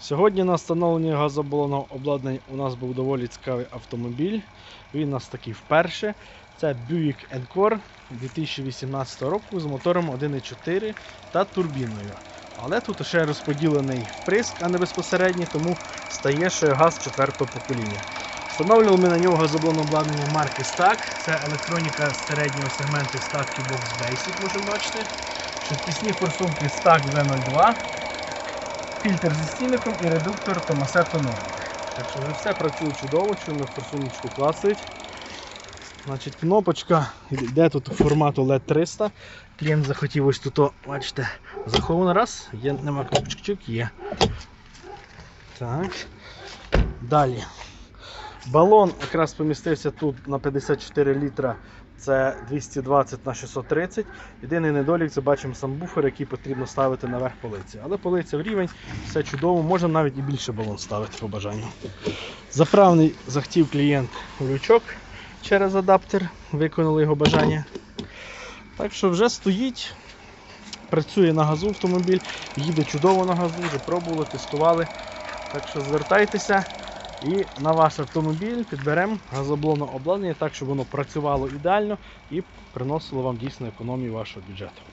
Сьогодні на встановленні газобалонного обладнання у нас був доволі цікавий автомобіль. Він у нас такий вперше. Це Buick Encore 2018 року з мотором 1.4 та турбіною. Але тут ще розподілений вприск, а не безпосередній, тому стає ще газ четвертого покоління. Встановлювали ми на нього газоблонне обладнання марки Stack. Це електроніка середнього сегменту Stack Box Basic, можемо бачити. Швидкісні форсунки Stack V02 фільтр зі стіником і редуктор Томаса Nordic. Так що вже все працює чудово, чуємо форсуночку класить. Значить, кнопочка йде тут формату LED 300. Клієнт захотів ось тут, бачите, заховано раз, є, нема кнопочки, є. Так. Далі. Балон якраз помістився тут на 54 літра. Це 220 на 630. Єдиний недолік це бачимо сам буфер, який потрібно ставити наверх полиці. Але полиця в рівень, все чудово, можемо навіть і більше балон ставити по бажанню. Заправний захотів клієнт лючок через адаптер, виконали його бажання. Так що вже стоїть, працює на газу автомобіль, їде чудово на газу, вже пробували, тестували. Так що звертайтеся і на ваш автомобіль підберемо газоблонне обладнання так, щоб воно працювало ідеально і приносило вам дійсно економію вашого бюджету.